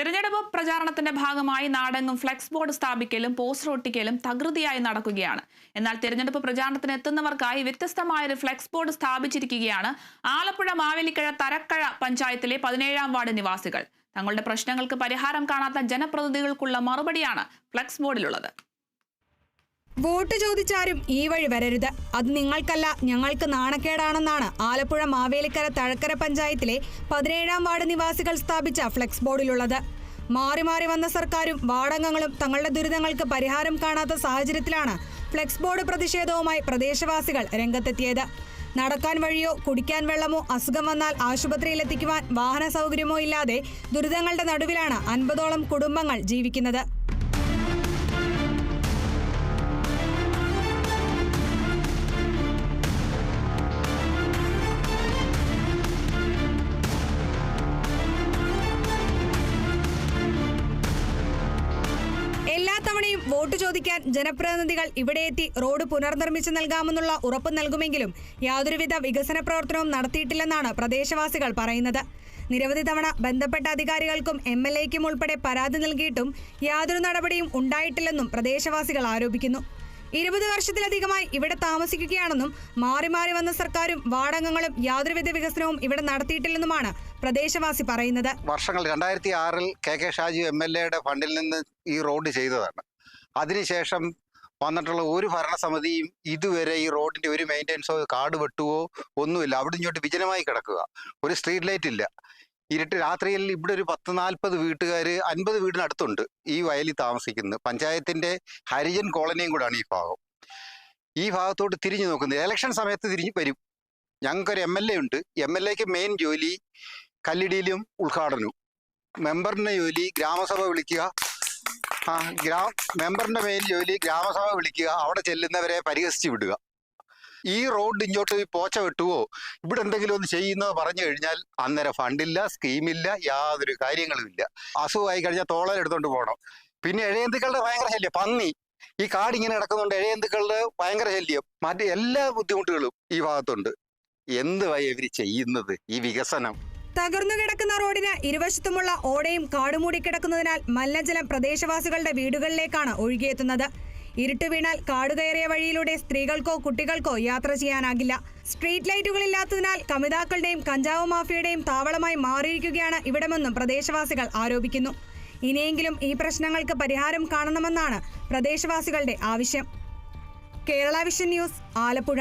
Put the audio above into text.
തിരഞ്ഞെടുപ്പ് പ്രചാരണത്തിന്റെ ഭാഗമായി നാടെങ്ങും ഫ്ലെക്സ് ബോർഡ് സ്ഥാപിക്കലും പോസ്റ്റർ ഒട്ടിക്കലും തകൃതിയായി നടക്കുകയാണ്. എന്നാൽ തെരഞ്ഞെടുപ്പ് പ്രചാരണത്തിന് എത്തുന്നവർക്കായി വ്യത്യസ്തമായ ഒരു ഫ്ലെക്സ് ബോർഡ് സ്ഥാപിച്ചിരിക്കുകയാണ് ആലപ്പുഴ മാവേലിക്കഴ തരക്കഴ പഞ്ചായത്തിലെ പതിനേഴാം വാർഡ് നിവാസികൾ. തങ്ങളുടെ പ്രശ്നങ്ങൾക്ക് പരിഹാരം കാണാത്ത ജനപ്രതിനിധികൾക്കുള്ള മറുപടിയാണ് ഫ്ലെക്സ് ബോർഡിലുള്ളത്. വോട്ട് ചോദിച്ചാരും ഈ വഴി വരരുത്. അത് നിങ്ങൾക്കല്ല ഞങ്ങൾക്ക് നാണക്കേടാണെന്നാണ് ആലപ്പുഴ മാവേലിക്കര തഴക്കര പഞ്ചായത്തിലെ പതിനേഴാം വാർഡ് നിവാസികൾ സ്ഥാപിച്ച ഫ്ലെക്സ് ബോർഡിലുള്ളത്. മാറി മാറി വന്ന സർക്കാരും വാർഡംഗങ്ങളും തങ്ങളുടെ ദുരിതങ്ങൾക്ക് പരിഹാരം കാണാത്ത സാഹചര്യത്തിലാണ് ഫ്ലെക്സ് ബോർഡ് പ്രതിഷേധവുമായി പ്രദേശവാസികൾ രംഗത്തെത്തിയത്. നടക്കാൻ വഴിയോ കുടിക്കാൻ വെള്ളമോ അസുഖം വന്നാൽ ആശുപത്രിയിലെത്തിക്കുവാൻ വാഹന സൗകര്യമോ ഇല്ലാതെ ദുരിതങ്ങളുടെ നടുവിലാണ് അൻപതോളം കുടുംബങ്ങൾ ജീവിക്കുന്നത്. വോട്ട് ചോദിക്കാൻ ജനപ്രതിനിധികൾ ഇവിടെ എത്തി റോഡ് പുനർനിർമ്മിച്ചു നൽകാമെന്നുള്ള ഉറപ്പ് നൽകുമെങ്കിലും യാതൊരുവിധ വികസന പ്രവർത്തനവും നടത്തിയിട്ടില്ലെന്നാണ് പ്രദേശവാസികൾ പറയുന്നത്. നിരവധി തവണ ബന്ധപ്പെട്ട അധികാരികൾക്കും എം എൽ എക്കും ഉൾപ്പെടെ പരാതി നൽകിയിട്ടും യാതൊരു നടപടിയും ഉണ്ടായിട്ടില്ലെന്നും പ്രദേശവാസികൾ ആരോപിക്കുന്നു. ഇരുപത് വർഷത്തിലധികമായി ഇവിടെ താമസിക്കുകയാണെന്നും മാറി മാറി വന്ന സർക്കാരും വാർഡംഗങ്ങളും യാതൊരുവിധ വികസനവും ഇവിടെ നടത്തിയിട്ടില്ലെന്നുമാണ് പ്രദേശവാസി പറയുന്നത്. വർഷങ്ങൾ രണ്ടായിരത്തി ആറിൽ K K Shaju M L എയുടെ ഫണ്ടിൽ നിന്ന് ഈ റോഡ് ചെയ്തതാണ്. അതിനുശേഷം വന്നിട്ടുള്ള ഒരു ഭരണസമിതിയും ഇതുവരെ ഈ റോഡിന്റെ ഒരു മെയിന്റെനൻസോ കാട് വെട്ടുവോ ഒന്നുമില്ല. അവിടെ ഇങ്ങോട്ട് വിജനമായി കിടക്കുക. ഒരു സ്ട്രീറ്റ് ലൈറ്റ് ഇല്ല. ഇരുട്ട് രാത്രിയിൽ ഇവിടെ ഒരു പത്ത് നാൽപ്പത് വീട്ടുകാർ അൻപത് വീടിനടുത്തുണ്ട് ഈ വയലിൽ താമസിക്കുന്നത് പഞ്ചായത്തിന്റെ ഹരിജൻ കോളനിയും കൂടാണ് ഈ ഭാഗം. ഈ ഭാഗത്തോട്ട് തിരിഞ്ഞു നോക്കുന്നത്. ഇലക്ഷൻ സമയത്ത് തിരിഞ്ഞു വരും. ഞങ്ങൾക്കൊരു എം എൽ എ ഉണ്ട്. എം എൽ എക്ക് മെയിൻ ജോലി കല്ലിടിയിലും ഉദ്ഘാടനവും മെമ്പറിന്റെ ജോലി ഗ്രാമസഭ വിളിക്കുക. ആ ഗ്രാമ മെമ്പറിന്റെ മെയിൻ ജോലി ഗ്രാമസഭ വിളിക്കുക അവിടെ ചെല്ലുന്നവരെ പരിഹസിച്ച് വിടുക. ഈ റോഡ് ഇങ്ങോട്ട് പോച്ച വെട്ടുവോ? ഇവിടെ എന്തെങ്കിലും ഒന്ന് ചെയ്യുന്നത് പറഞ്ഞു കഴിഞ്ഞാൽ അന്നേരം ഫണ്ടില്ല സ്കീമില്ല യാതൊരു കാര്യങ്ങളുമില്ല അസുഖമായി കഴിഞ്ഞാൽ തോളൽ എടുത്തോണ്ട് പോകണം പിന്നെ എഴയന്തുക്കളുടെ ഭയങ്കര ശല്യം പന്നി. ഈ കാട് ഇങ്ങനെ കിടക്കുന്നുണ്ട് എഴയന്തുക്കളുടെ ഭയങ്കര ശല്യം. മറ്റ് എല്ലാ ബുദ്ധിമുട്ടുകളും ഈ ഭാഗത്തുണ്ട്. എന്തുവായി ഇവർ ചെയ്യുന്നത്? ഈ വികസനം. തകർന്നു കിടക്കുന്ന റോഡിന് ഇരുവശത്തുമുള്ള ഓടയും കാടുമൂടി കിടക്കുന്നതിനാൽ മലിനജലം പ്രദേശവാസികളുടെ വീടുകളിലേക്കാണ് ഒഴുകിയെത്തുന്നത്. ഇരുട്ട് വീണാൽ കാടുകയറിയ വഴിയിലൂടെ സ്ത്രീകൾക്കോ കുട്ടികൾക്കോ യാത്ര ചെയ്യാനാകില്ല. സ്ട്രീറ്റ് ലൈറ്റുകൾ ഇല്ലാത്തതിനാൽ കമിതാക്കളുടെയും കഞ്ചാവ് മാഫിയയുടെയും താവളമായി മാറിയിരിക്കുകയാണ് ഇവിടമെന്നും പ്രദേശവാസികൾ ആരോപിക്കുന്നു. ഇനിയെങ്കിലും ഈ പ്രശ്നങ്ങൾക്ക് പരിഹാരം കാണണമെന്നാണ് പ്രദേശവാസികളുടെ ആവശ്യം. Kerala vision news Alappuzha.